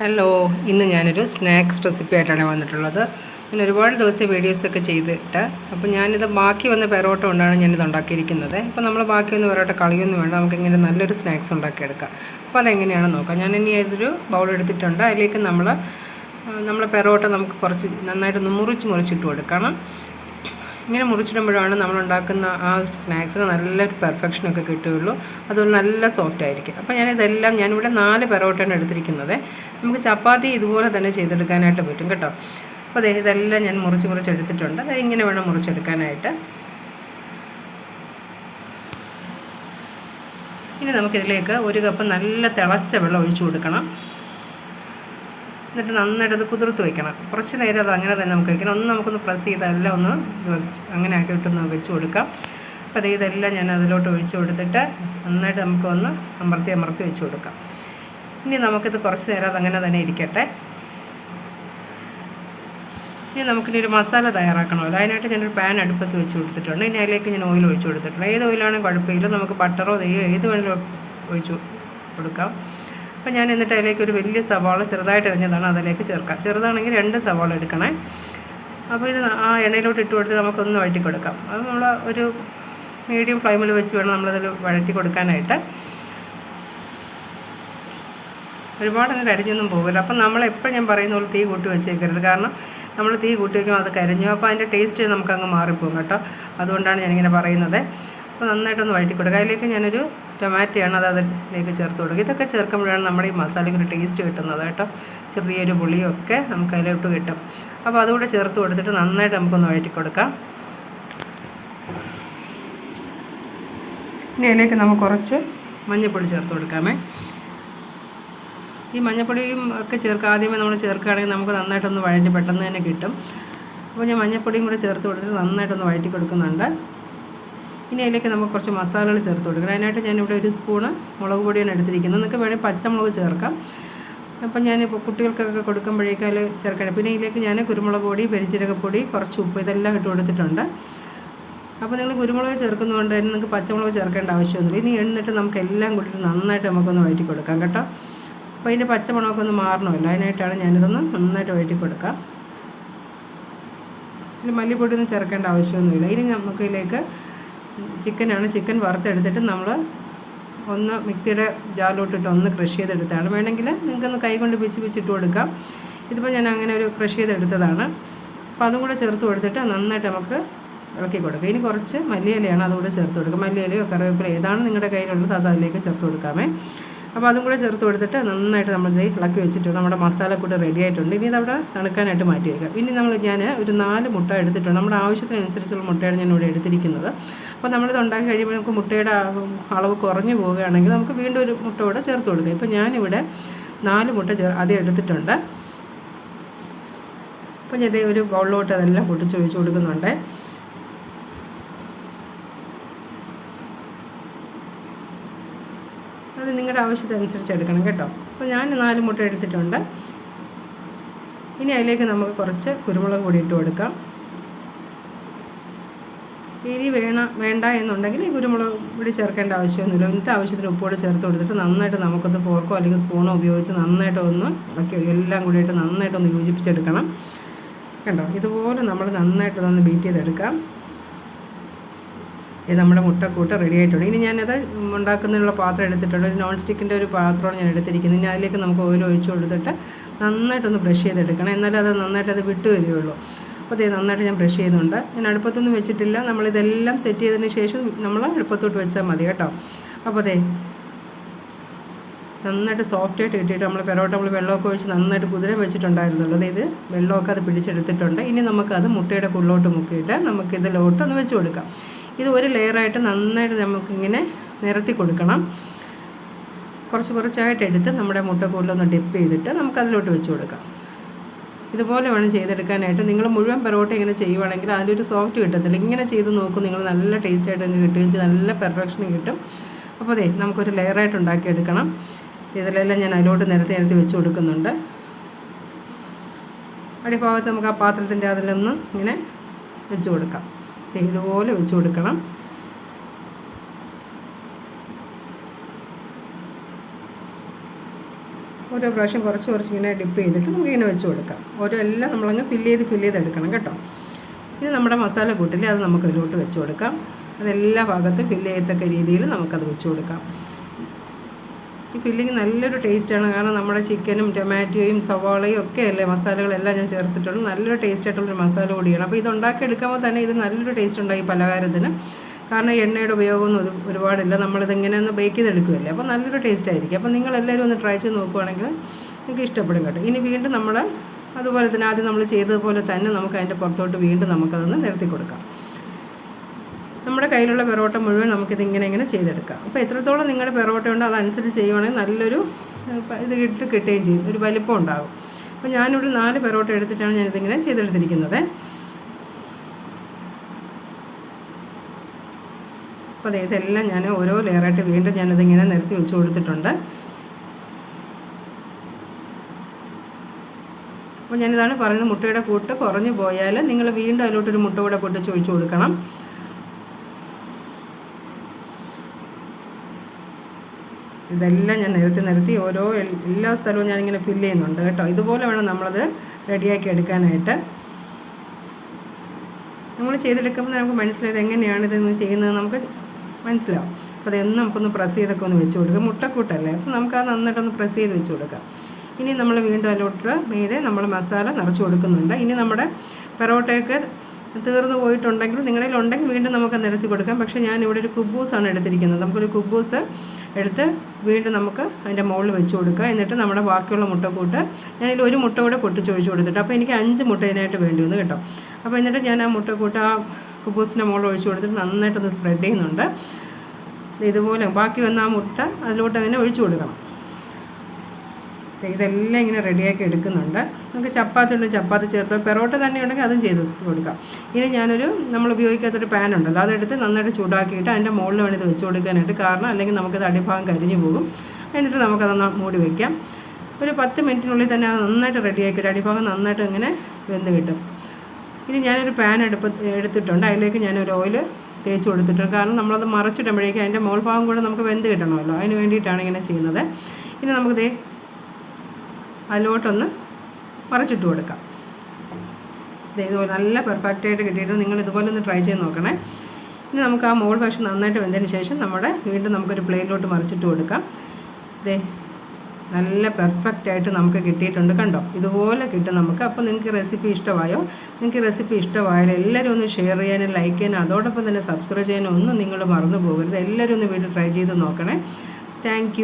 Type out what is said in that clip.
Hello ഇന്ന് ഞാനൊരു snacks recipe ആയിട്ടാണ് വന്നിട്ടുള്ളത്. ഞാൻ ഒരുപാട് ദിവസം വീഡിയോസൊക്കെ ചെയ്തിട്ട് അപ്പോൾ ഞാനിത് ബാക്കി വന്ന പെറോട്ട കൊണ്ടാണ് ഞാനിത് ഉണ്ടാക്കിയിരിക്കുന്നത്. ഇപ്പോൾ നമ്മൾ ബാക്കി വന്ന പെറോട്ട കളിയൊന്നും വേണ്ട നമുക്കിങ്ങനെ നല്ലൊരു സ്നാക്സ് ഉണ്ടാക്കിയെടുക്കാം. അപ്പോൾ അതെങ്ങനെയാണെന്ന് നോക്കാം. ഞാൻ ഇനി ഇതൊരു ബൗൾ എടുത്തിട്ടുണ്ട്. അതിലേക്ക് നമ്മൾ നമ്മൾ പെറോട്ട നമുക്ക് കുറച്ച് നന്നായിട്ടൊന്ന് മുറിച്ച് മുറിച്ചിട്ട് കൊടുക്കണം. ഇങ്ങനെ മുറിച്ചിടുമ്പോഴാണ് നമ്മൾ ഉണ്ടാക്കുന്ന ആ സ്നാക്സിന് നല്ലൊരു പെർഫെക്ഷനൊക്കെ കിട്ടുകയുള്ളൂ. അതുപോലെ നല്ല സോഫ്റ്റ് ആയിരിക്കും. അപ്പോൾ ഞാനിതെല്ലാം ഞാനിവിടെ നാല് പെറോട്ടയാണ് എടുത്തിരിക്കുന്നത്. നമുക്ക് ചപ്പാത്തി ഇതുപോലെ തന്നെ ചെയ്തെടുക്കാനായിട്ട് പറ്റും കേട്ടോ. അപ്പോൾ അതെ ഇതെല്ലാം ഞാൻ മുറിച്ച് മുറിച്ചെടുത്തിട്ടുണ്ട് അത് ഇങ്ങനെ വേണം മുറിച്ചെടുക്കാനായിട്ട്. ഇനി നമുക്കിതിലേക്ക് ഒരു കപ്പ് നല്ല തിളച്ച വെള്ളം ഒഴിച്ചു കൊടുക്കണം. എന്നിട്ട് നന്നായിട്ട് അത് കുതിർത്ത് വയ്ക്കണം കുറച്ച് നേരം അത് അങ്ങനെ തന്നെ നമുക്ക് വയ്ക്കണം ഒന്ന് നമുക്കൊന്ന് പ്രസ് ചെയ്ത് എല്ലാം ഒന്ന് അങ്ങനെ ആക്കിയിട്ടൊന്ന് വെച്ച് കൊടുക്കാം. അപ്പോൾ അത് ഇതെല്ലാം ഞാൻ അതിലോട്ട് ഒഴിച്ച് കൊടുത്തിട്ട് നന്നായിട്ട് നമുക്കൊന്ന് അമർത്തി അമർത്തി വെച്ച് കൊടുക്കാം. ഇനി നമുക്കിത് കുറച്ച് നേരം അങ്ങനെ തന്നെ ഇരിക്കട്ടെ. ഇനി നമുക്കിനി ഒരു മസാല തയ്യാറാക്കണമല്ലോ. അതിനായിട്ട് ഞാനൊരു പാൻ അടുപ്പത്ത് വെച്ച് കൊടുത്തിട്ടുണ്ട്. ഇനി അതിലേക്ക് ഞാൻ ഓയിൽ ഒഴിച്ച് കൊടുത്തിട്ടുണ്ട്. ഏത് ഓയിലാണെങ്കിൽ കുഴപ്പമില്ല. നമുക്ക് ബട്ടറോ നെയ്യോ ഏത് വേണമെങ്കിലും ഒഴിച്ചു കൊടുക്കാം. അപ്പോൾ ഞാൻ എന്നിട്ട് അതിലേക്ക് ഒരു വലിയ സവാള ചെറുതായിട്ട് എറിഞ്ഞതാണ് അതിലേക്ക് ചേർക്കാം. ചെറുതാണെങ്കിൽ രണ്ട് സവാള എടുക്കണേ. അപ്പോൾ ഇത് ആ എണ്ണയിലോട്ട് ഇട്ട് കൊടുത്ത് നമുക്കൊന്ന് വഴറ്റി കൊടുക്കാം അത് നമ്മൾ ഒരു മീഡിയം ഫ്ലെയിമിൽ വെച്ച് വേണം നമ്മളതിൽ വഴറ്റി കൊടുക്കാനായിട്ട്. ഒരുപാടങ്ങ് കരിഞ്ഞൊന്നും പോകില്ല. അപ്പം നമ്മളെപ്പോഴും ഞാൻ പറയുന്ന പോലെ തീ കൂട്ടി വെച്ചേക്കരുത്. കാരണം നമ്മൾ തീ കൂട്ടി വയ്ക്കുമ്പോൾ അത് കരിഞ്ഞു. അപ്പോൾ അതിന്റെ ടേസ്റ്റ് നമുക്കങ്ങ് മാറിപ്പോകും കേട്ടോ. അതുകൊണ്ടാണ് ഞാനിങ്ങനെ പറയുന്നത്. അപ്പോൾ നന്നായിട്ടൊന്ന് വഴറ്റി കൊടുക്കുക അതിലേക്ക് ഞാനൊരു ടൊമാറ്റോയാണ് അത് അതിലേക്ക് ചേർത്ത് കൊടുക്കുക. ഇതൊക്കെ ചേർക്കുമ്പോഴാണ് നമ്മുടെ ഈ മസാലയ്ക്ക് ഒരു ടേസ്റ്റ് കിട്ടുന്നത് കേട്ടോ. ചെറിയൊരു പുളിയും ഒക്കെ നമുക്ക് അതിലോട്ട് കിട്ടും. അപ്പോൾ അതുകൂടെ ചേർത്ത് കൊടുത്തിട്ട് നന്നായിട്ട് നമുക്കൊന്ന് വഴറ്റി കൊടുക്കാം ഇനി അതിലേക്ക് നമുക്ക് കുറച്ച് മഞ്ഞൾപ്പൊടി ചേർത്ത് കൊടുക്കാമേ. ഈ മഞ്ഞപ്പൊടിയും ഒക്കെ ചേർക്കുക ആദ്യമേ നമ്മൾ ചേർക്കുകയാണെങ്കിൽ നമുക്ക് നന്നായിട്ടൊന്ന് വഴറ്റി പെട്ടെന്ന് തന്നെ കിട്ടും. അപ്പോൾ ഞാൻ മഞ്ഞപ്പൊടിയും കൂടെ ചേർത്ത് കൊടുത്തിട്ട് നന്നായിട്ടൊന്ന് വഴറ്റി കൊടുക്കുന്നുണ്ട് ഇനി അതിലേക്ക് നമുക്ക് കുറച്ച് മസാലകൾ ചേർത്ത് കൊടുക്കണം. അതിനായിട്ട് ഞാനിവിടെ ഒരു സ്പൂണ് മുളക് പൊടിയാണ് എടുത്തിരിക്കുന്നത്. നിങ്ങൾക്ക് വേണമെങ്കിൽ പച്ചമുളക് ചേർക്കാം. അപ്പം ഞാനിപ്പോൾ കുട്ടികൾക്കൊക്കെ കൊടുക്കുമ്പോഴേക്കും ചേർക്കണം. പിന്നെ ഇതിലേക്ക് ഞാൻ കുരുമുളക് പൊടി പെരിഞ്ചീരകപ്പൊടി കുറച്ച് ഉപ്പ് ഇതെല്ലാം ഇട്ട് കൊടുത്തിട്ടുണ്ട്. അപ്പോൾ നിങ്ങൾ കുരുമുളക് ചേർക്കുന്നതുകൊണ്ട് തന്നെ നിങ്ങൾക്ക് പച്ചമുളക് ചേർക്കേണ്ട ആവശ്യമൊന്നുമില്ല. ഇനി എണ്ണിട്ട് നമുക്ക് എല്ലാം കൂടി നന്നായിട്ട് നമുക്കൊന്ന് വഴറ്റി കൊടുക്കാം കേട്ടോ. അപ്പോൾ അതിന്റെ പച്ചമുളകൊന്നും മാറണമല്ലോ. അതിനായിട്ടാണ് ഞാനിതൊന്ന് നന്നായിട്ട് വഴറ്റി കൊടുക്കാം ഇനി മല്ലിപ്പൊടി ഒന്നും ചേർക്കേണ്ട ആവശ്യമൊന്നുമില്ല. ഇനി നമുക്ക് ഇതിലേക്ക് ചിക്കനാണ്. ചിക്കൻ വറുത്തെടുത്തിട്ട് നമ്മൾ ഒന്ന് മിക്സിയുടെ ജാറിലോട്ടിട്ട് ഒന്ന് ക്രഷ് ചെയ്തെടുത്താണ്. വേണമെങ്കിൽ നിങ്ങൾക്കൊന്ന് കൈകൊണ്ട് പിച്ച് പിച്ചിട്ട് കൊടുക്കാം. ഇതിപ്പോൾ ഞാൻ അങ്ങനെ ഒരു ക്രഷ് ചെയ്തെടുത്തതാണ്. അപ്പോൾ അതും കൂടെ ചേർത്ത് കൊടുത്തിട്ട് നന്നായിട്ട് നമുക്ക് ഇളക്കി കൊടുക്കുക ഇനി കുറച്ച് മല്ലിയിലയാണ് അതുകൂടെ ചേർത്ത് കൊടുക്കുക മല്ലിയിലയോ കറിവേപ്പില ഏതാണ് നിങ്ങളുടെ കയ്യിലുള്ളത് അത് അതിലേക്ക് ചേർത്ത് കൊടുക്കാമേ. അപ്പോൾ അതും കൂടെ ചേർത്ത് കൊടുത്തിട്ട് നന്നായിട്ട് നമ്മൾ ഇളക്കി വെച്ചിട്ടുണ്ട് നമ്മുടെ മസാല കൂടെ റെഡി ആയിട്ടുണ്ട്. ഇനി അതവിടെ തണുക്കാനായിട്ട് മാറ്റി വയ്ക്കാം ഇനി നമ്മൾ ഞാൻ ഒരു നാല് മുട്ട എടുത്തിട്ടുണ്ട്. നമ്മുടെ ആവശ്യത്തിനനുസരിച്ചുള്ള മുട്ടയാണ് ഞാൻ ഇവിടെ എടുത്തിരിക്കുന്നത്. അപ്പോൾ നമ്മളിത് ഉണ്ടാക്കി കഴിയുമ്പോൾ നമുക്ക് മുട്ടയുടെ അളവ് കുറഞ്ഞു പോവുകയാണെങ്കിൽ നമുക്ക് വീണ്ടും ഒരു മുട്ട കൂടെ ചേർത്ത് കൊടുക്കുക ഇപ്പോൾ ഞാനിവിടെ നാല് മുട്ട ചേർ അത് എടുത്തിട്ടുണ്ട്. അപ്പോൾ ഞാൻ ഒരു ബൗളിലോട്ട് അതെല്ലാം പൊട്ടിച്ച് ഒഴിച്ചു കൊടുക്കുന്നുണ്ട്. അത് നിങ്ങളുടെ ആവശ്യത്തിനനുസരിച്ച് എടുക്കണം കേട്ടോ. അപ്പോൾ ഞാൻ നാല് മുട്ട എടുത്തിട്ടുണ്ട്. ഇനി അതിലേക്ക് നമുക്ക് കുറച്ച് കുരുമുളക് പൊടി ഇട്ട് കൊടുക്കാം. എരി വേണ വേണ്ട എന്നുണ്ടെങ്കിൽ ഈ കുരുമുളക് പൊടി ചേർക്കേണ്ട ആവശ്യമൊന്നുമില്ല. എന്നിട്ട് ആവശ്യത്തിന് ഉപ്പോട് ചേർത്ത് കൊടുത്തിട്ട് നന്നായിട്ട് നമുക്കത് ഫോർക്കോ അല്ലെങ്കിൽ സ്പൂണോ ഉപയോഗിച്ച് നന്നായിട്ട് ഒന്ന് ഇളക്കി എല്ലാം കൂടിയിട്ട് നന്നായിട്ടൊന്ന് യോജിപ്പിച്ചെടുക്കണം. കണ്ടോ? ഇതുപോലെ നമ്മൾ നന്നായിട്ട് നന്നായിട്ടൊന്ന് ബീറ്റ് ചെയ്തെടുക്കാം. ഇത് നമ്മുടെ മുട്ടക്കൂട്ട് റെഡി ആയിട്ടുണ്ട്. ഇനി ഞാനത് ഉണ്ടാക്കുന്നതിനുള്ള പാത്രം എടുത്തിട്ടുണ്ട്. ഒരു നോൺ സ്റ്റിക്കിന്റെ ഒരു പാത്രമാണ് ഞാൻ എടുത്തിരിക്കുന്നത്. ഇനി അതിലേക്ക് നമുക്ക് ഓയിൽ ഒഴിച്ചു കൊടുത്തിട്ട് നന്നായിട്ടൊന്ന് ബ്രഷ് ചെയ്തെടുക്കണം. എന്നാലേ അത് നന്നായിട്ട് അത് വിട്ട് വരികയുള്ളൂ. അപ്പോൾ ഇത് നന്നായിട്ട് ഞാൻ ബ്രഷ് ചെയ്യുന്നുണ്ട് ഞാൻ അടുപ്പത്തൊന്നും വെച്ചിട്ടില്ല. നമ്മളിതെല്ലാം സെറ്റ് ചെയ്തതിന് ശേഷം നമ്മൾ അടുപ്പത്തോട്ട് വെച്ചാൽ മതി കേട്ടോ. അപ്പോൾ അതെ നന്നായിട്ട് സോഫ്റ്റായിട്ട് കിട്ടിയിട്ട് നമ്മൾ പെറോട്ട നമ്മൾ വെള്ളമൊക്കെ ഒഴിച്ച് നന്നായിട്ട് കുതിര വെച്ചിട്ടുണ്ടായിരുന്നുള്ളൂ ഇത് വെള്ളമൊക്കെ അത് പിടിച്ചെടുത്തിട്ടുണ്ട്. ഇനി നമുക്കത് മുട്ടയുടെ കുള്ളോട്ട് മുക്കിയിട്ട് നമുക്കിതിലോട്ട് ഒന്ന് വെച്ച് കൊടുക്കാം. ഇത് ഒരു ലെയറായിട്ട് നന്നായിട്ട് നമുക്കിങ്ങനെ നിരത്തി കൊടുക്കണം. കുറച്ച് കുറച്ചായിട്ട് എടുത്ത് നമ്മുടെ മുട്ടക്കൂടിലൊന്ന് ഡിപ്പ് ചെയ്തിട്ട് നമുക്കതിലോട്ട് വെച്ച് കൊടുക്കാം. ഇതുപോലെ വേണം ചെയ്തെടുക്കാനായിട്ട്. നിങ്ങൾ മുഴുവൻ പെറോട്ട ഇങ്ങനെ ചെയ്യുവാണെങ്കിൽ ഒരു സോഫ്റ്റ് കിട്ടത്തില്ല. ഇങ്ങനെ ചെയ്ത് നോക്കും നിങ്ങൾ നല്ല ടേസ്റ്റായിട്ട് നിങ്ങൾക്ക് കിട്ടുകയും ചെയ്യും. നല്ല പെർഫെക്ഷൻ കിട്ടും. അപ്പോൾ അതെ നമുക്കൊരു ലെയറായിട്ട് ഉണ്ടാക്കിയെടുക്കണം. ഇതിലെല്ലാം ഞാൻ അതിലോട്ട് നിരത്തി നിരത്തി വെച്ച് കൊടുക്കുന്നുണ്ട്. അടിഭാഗത്ത് നമുക്ക് ആ പാത്രത്തിന്റെ അതിലൊന്ന് ഇങ്ങനെ വെച്ച് കൊടുക്കാം. ഇതുപോലെ വെച്ച് കൊടുക്കണം. ഓരോ പ്രാവശ്യം കുറച്ച് കുറച്ച് ഇങ്ങനെ ഡിപ്പ് ചെയ്തിട്ട് നമുക്ക് ഇങ്ങനെ വെച്ച് കൊടുക്കാം. ഓരോ എല്ലാം നമ്മളങ്ങ് ഫില്ല് ചെയ്ത് ഫില്ല് ചെയ്ത് എടുക്കണം കേട്ടോ. ഇനി നമ്മുടെ മസാല കൂട്ടിൽ അത് നമുക്ക് ഇതിലോട്ട് വെച്ച് കൊടുക്കാം. അതെല്ലാ ഭാഗത്തും ഫില്ല് ചെയ്യത്തക്ക രീതിയിൽ നമുക്കത് വെച്ച് കൊടുക്കാം. ഈ ഫില്ലിങ് നല്ലൊരു ടേസ്റ്റാണ് കാരണം നമ്മുടെ ചിക്കനും ടൊമാറ്റോയും സവാളയും ഒക്കെ അല്ലേ മസാലകളെല്ലാം ഞാൻ ചേർത്തിട്ടുള്ളൂ. നല്ലൊരു ടേസ്റ്റ് ആയിട്ടുള്ളൊരു മസാല കൂടിയാണ്. അപ്പോൾ ഇത് ഉണ്ടാക്കിയെടുക്കുമ്പോൾ തന്നെ ഇത് നല്ലൊരു ടേസ്റ്റ് ഉണ്ടായി പലഹാരത്തിന്. കാരണം എണ്ണയുടെ ഉപയോഗമൊന്നും ഒരു ഒരുപാടില്ല. നമ്മളിതിങ്ങനെ ഒന്ന് ബേക്ക് ചെയ്തെടുക്കുകയല്ലേ? അപ്പോൾ നല്ലൊരു ടേസ്റ്റ് ആയിരിക്കും. അപ്പോൾ നിങ്ങളെല്ലാവരും ഒന്ന് ട്രൈ ചെയ്ത് നോക്കുവാണെങ്കിൽ നിങ്ങൾക്ക് ഇഷ്ടപ്പെടും കേട്ടോ. ഇനി വീണ്ടും നമ്മൾ അതുപോലെ തന്നെ ആദ്യം നമ്മൾ ചെയ്തതുപോലെ തന്നെ നമുക്ക് അതിന്റെ പുറത്തോട്ട് വീണ്ടും നമുക്കതൊന്ന് നിരത്തി കൊടുക്കാം. നമ്മുടെ കയ്യിലുള്ള പെറോട്ട മുഴുവൻ നമുക്കിതിങ്ങനെ ഇങ്ങനെ ചെയ്തെടുക്കാം. അപ്പോൾ എത്രത്തോളം നിങ്ങളുടെ പെറോട്ട ഉണ്ടോ അതനുസരിച്ച് ചെയ്യുവാണെങ്കിൽ നല്ലൊരു ഇത് കിട്ടി കിട്ടുകയും ചെയ്യും. ഒരു വലിപ്പം ഉണ്ടാകും. അപ്പോൾ ഞാനിവിടെ നാല് പെറോട്ട എടുത്തിട്ടാണ് ഞാനിതിങ്ങനെ ചെയ്തെടുത്തിരിക്കുന്നത്. അപ്പോൾ ഇതെല്ലാം ഞാൻ ഓരോ ലെയറായിട്ട് വീണ്ടും ഞാനിതിങ്ങനെ നിരത്തി വെച്ച് കൊടുത്തിട്ടുണ്ട്. അപ്പോൾ ഞാനിതാണ് പറയുന്നത് മുട്ടയുടെ കൂട്ട് കുറഞ്ഞു പോയാൽ നിങ്ങൾ വീണ്ടും അതിലോട്ടൊരു മുട്ട കൂടെ പൊട്ടിച്ച് ഒഴിച്ചു കൊടുക്കണം. ഇതെല്ലാം ഞാൻ നിരത്തി നിരത്തി ഓരോ എല്ലാ സ്ഥലവും ഞാനിങ്ങനെ ഫില്ല് ചെയ്യുന്നുണ്ട് കേട്ടോ. ഇതുപോലെ വേണം നമ്മളത് റെഡിയാക്കി എടുക്കാനായിട്ട്. നമ്മൾ ചെയ്തെടുക്കുമ്പോൾ നമുക്ക് മനസ്സിലായത് എങ്ങനെയാണ് ഇതെന്ന് ചെയ്യുന്നത്? നമുക്ക് മനസ്സിലാവും. അപ്പോൾ അതെന്നും നമുക്കൊന്ന് പ്രസ് ചെയ്തൊക്കെ ഒന്ന് വെച്ച് കൊടുക്കുക മുട്ടക്കൂട്ടല്ലേ? അപ്പോൾ നമുക്കത് നന്നായിട്ടൊന്ന് പ്രസ് ചെയ്ത് വെച്ച് കൊടുക്കാം. ഇനി നമ്മൾ വീണ്ടും അതിലോട്ട് മീതെ നമ്മൾ മസാല നിറച്ച് കൊടുക്കുന്നുണ്ട്. ഇനി നമ്മുടെ പെറോട്ടയൊക്കെ തീർന്നു പോയിട്ടുണ്ടെങ്കിൽ നിങ്ങളിൽ ഉണ്ടെങ്കിൽ വീണ്ടും നമുക്ക് നിരത്തി കൊടുക്കാം. പക്ഷേ ഞാൻ ഇവിടെ ഒരു കുബൂസാണ് എടുത്തിരിക്കുന്നത്. നമുക്കൊരു കുബൂസ് എടുത്ത് വീണ്ടും നമുക്ക് അതിന്റെ മുകളിൽ വെച്ച് കൊടുക്കുക. എന്നിട്ട് നമ്മുടെ ബാക്കിയുള്ള മുട്ടക്കൂട്ട് ഞാനിതിൽ ഒരു മുട്ട കൂടെ പൊട്ടിച്ചൊഴിച്ച് കൊടുത്തിട്ട് അപ്പോൾ എനിക്ക് അഞ്ച് മുട്ട ഇതിനായിട്ട് വേണ്ടി വന്നു കേട്ടോ. അപ്പോൾ എന്നിട്ട് ഞാൻ ആ മുട്ടക്കൂട്ട് ആ കുബൂസിന്റെ മുകളിൽ ഒഴിച്ച് കൊടുത്തിട്ട് നന്നായിട്ടൊന്ന് സ്പ്രെഡ് ചെയ്യുന്നുണ്ട്. ഇതുപോലെ ബാക്കി വന്ന ആ മുട്ട അതിലോട്ട് അങ്ങനെ ഒഴിച്ചു കൊടുക്കണം. ഇതെല്ലാം ഇങ്ങനെ റെഡിയാക്കി എടുക്കുന്നുണ്ട്. നമുക്ക് ചപ്പാത്തി ഉണ്ട് ചപ്പാത്തി ചേർത്തോ പെറോട്ട തന്നെ ഉണ്ടെങ്കിൽ അതും ചെയ്ത് കൊടുക്കാം. ഇനി ഞാനൊരു നമ്മൾ ഉപയോഗിക്കാത്തൊരു പാൻ ഉണ്ടല്ലോ അതെടുത്ത് നന്നായിട്ട് ചൂടാക്കിയിട്ട് അതിന്റെ മുകളിൽ വേണം ഇത് വെച്ച് കൊടുക്കാനായിട്ട്. കാരണം അല്ലെങ്കിൽ നമുക്കിത് അടിഭാഗം കരിഞ്ഞു പോകും. എന്നിട്ട് നമുക്കതൊന്ന് മൂടി വയ്ക്കാം ഒരു പത്ത് മിനിറ്റിനുള്ളിൽ തന്നെ അത് നന്നായിട്ട് റെഡിയാക്കിയിട്ട് അടിഭാഗം നന്നായിട്ട് ഇങ്ങനെ വെന്ത് കിട്ടും. ഇനി ഞാനൊരു പാൻ എടുപ്പ് എടുത്തിട്ടുണ്ട്. അതിലേക്ക് ഞാനൊരു ഓയിൽ തേച്ച് കൊടുത്തിട്ടുണ്ട്. കാരണം നമ്മളത് മറച്ചിടുമ്പോഴേക്കും അതിന്റെ മോൾ ഭാഗം കൂടെ നമുക്ക് വെന്ത് കിട്ടണമല്ലോ. അതിന് വേണ്ടിയിട്ടാണ് ഇങ്ങനെ ചെയ്യുന്നത്. ഇനി നമുക്കിത് അതിലോട്ടൊന്ന് മറച്ചിട്ട് കൊടുക്കാം. ഇതുപോലെ നല്ല പെർഫെക്റ്റായിട്ട് കിട്ടിയിട്ട് നിങ്ങൾ ഇതുപോലെ ഒന്ന് ട്രൈ ചെയ്ത് നോക്കണേ. ഇനി നമുക്ക് ആ മോൾ വശം നന്നായിട്ട് വെന്തതിന് ശേഷം നമ്മുടെ വീണ്ടും നമുക്കൊരു പ്ലേറ്റിലോട്ട് മറിച്ചിട്ട് കൊടുക്കാം. ദേ നല്ല പെർഫെക്റ്റായിട്ട് നമുക്ക് കിട്ടിയിട്ടുണ്ട് കണ്ടോ? ഇതുപോലെ കിട്ടും നമുക്ക്. അപ്പോൾ നിങ്ങൾക്ക് റെസിപ്പി ഇഷ്ടമായോ? നിങ്ങൾക്ക് റെസിപ്പി ഇഷ്ടമായാലും എല്ലാവരും ഒന്ന് ഷെയർ ചെയ്യാനും ലൈക്ക് ചെയ്യാനും അതോടൊപ്പം തന്നെ സബ്സ്ക്രൈബ് ചെയ്യാനും ഒന്നും നിങ്ങൾ മറന്നു പോകരുത്. എല്ലാവരും ഒന്ന് വീട്ടിൽ ട്രൈ ചെയ്ത് നോക്കണേ. താങ്ക്